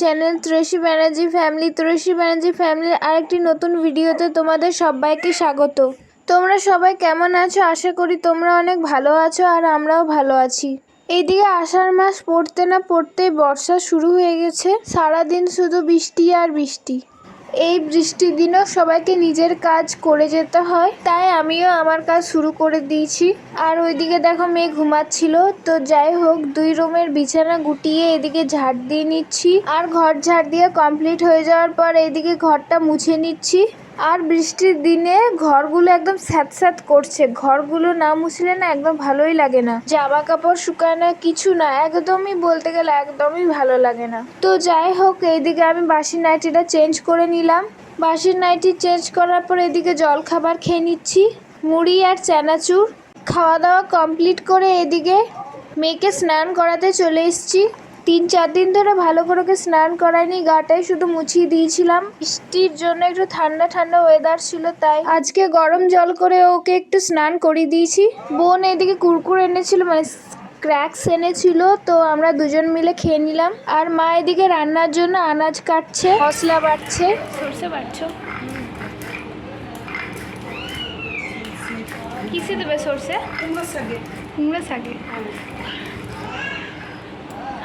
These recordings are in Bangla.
Channel Tulsi Banerjee family. তুলসী ব্যানার্জি ফ্যামিলির আরেকটি নতুন ভিডিওতে তোমাদের সবাইকে স্বাগত। তোমরা সবাই কেমন আছো? আশা করি তোমরা অনেক ভালো আছো আর আমরাও ভালো আছি। এইদিকে আষাঢ় মাস পড়তে না পড়তেই বর্ষা শুরু হয়ে গেছে। সারাদিন শুধু বৃষ্টি আর বৃষ্টি। এই বৃষ্টির দিনও সবাইকে নিজের কাজ করে যেতে হয়। তাই আমিও আমার কাজ শুরু করে দিয়েছি। আর ওইদিকে দেখো মেয়ে ঘুমাচ্ছিল। তো যাই হোক, দুই রুমের বিছানা গুটিয়ে এদিকে ঝাড় দিয়ে নিচ্ছি। আর ঘর ঝাড় দিয়ে কমপ্লিট হয়ে যাওয়ার পর এদিকে ঘরটা মুছে নিচ্ছি। আর বৃষ্টির দিনে ঘরগুলো একদম স্যাঁত করছে। ঘরগুলো না মুছলে না একদম ভালোই লাগে না। জামা কাপড় শুকায় না কিছু না, একদমই বলতে গেলে একদমই ভালো লাগে না। তো যাই হোক, এইদিকে আমি বাসি নাইটিটা চেঞ্জ করে নিলাম। বাসির নাইটি চেঞ্জ করার পর এদিকে জল খাবার খেয়ে নিচ্ছি। মুড়ি আর চানাচুর। খাওয়া দাওয়া কমপ্লিট করে এদিকে মেয়েকে স্নান করাতে চলে এসেছি। তিন চার দিন ধরে ভালো করে ওকে স্নান করাইনি গাটাই শুধু মুছিয়ে দিয়েছিলাম। বৃষ্টির জন্য একটু ঠান্ডা ঠান্ডা ওয়েদার ছিল তাই আজকে গরম জল করে ওকে একটু স্নান করিয়ে দিয়েছি। বোন এদিকে কুরকুর এনেছিল মানে ক্র্যাকস এনেছিল তো আমরা দুজন মিলে খেয়ে নিলাম। আর মা এদিকে রান্নার জন্য আনাজ কাটছে মশলা বাড়ছে সরষে বাটছো? কিসে দেবে সরষে? কুমড়োর শাকে। কুমড়ো শাকে।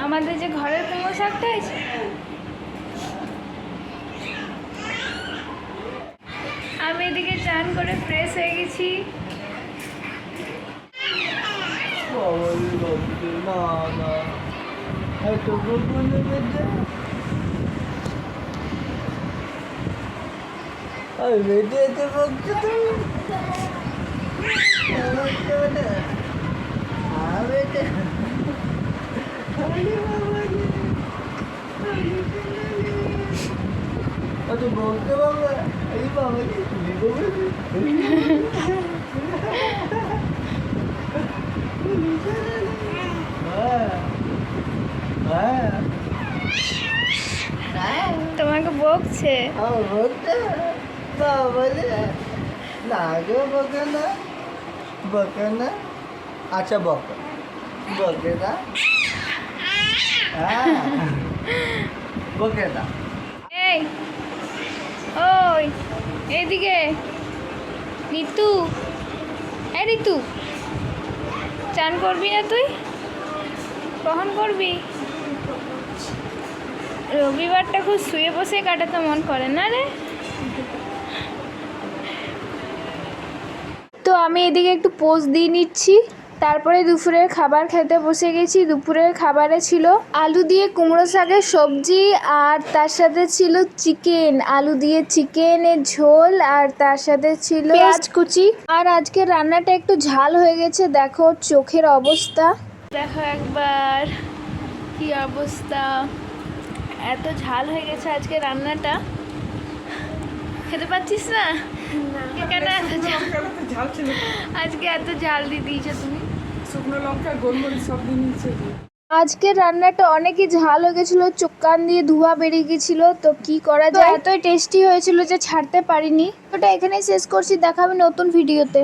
আমাদের যে ঘরের কুমড়ো শাকটা আছে আমি এদিকে চান করে ফ্রেশ হয়ে গেছি। আর বেটে আরে বাবারে আচ্ছা বলতে বাবা এই বাবা কি তুমি হ্যাঁ হ্যাঁ তোমাকে বকছে। বলতে বাবারে না গো বকে না বকে না আচ্ছা বকে। বকে না। এই ওই এইদিকে ঋতু এই ঋতু চান করবি না তুই? কখন করবি? রবিবারটা খুব শুয়ে বসে কাটাতে মন করে না রে? তো আমি এদিকে একটু পোজ দিয়ে নিচ্ছি। তারপরে দুপুরের খাবার খেতে বসে গেছি। দুপুরের খাবারে ছিল আলু দিয়ে কুমড়ো শাকের সবজি আর তার সাথে ছিল চিকেন। আলু দিয়ে চিকেনের ঝোল আর তার সাথে ছিল পেঁয়াজ কুচি। আর আজকে রান্নাটা একটু ঝাল হয়ে গেছে। দেখো চোখের অবস্থা। দেখো একবার কি অবস্থা। এত ঝাল হয়ে গেছে আজকে রান্নাটা। খেতে পাচ্ছিস না? কেন এত ঝাল? ঝাল ছিল। আজকে এত ঝাল দিয়ে দিয়েছ তুমি? শুকনো লঙ্কা গোলমরিচ সব দিয়ে আজকের রান্নাটা অনেকই ঝাল হয়ে গেছিল চোখ কান দিয়ে ধোয়া বেরিয়ে গেছিল তো কি করা যায়? এতই টেস্টি হয়েছিল যে ছাড়তে পারিনি। ওটা এখানেই শেষ করছি দেখাবে নতুন ভিডিওতে।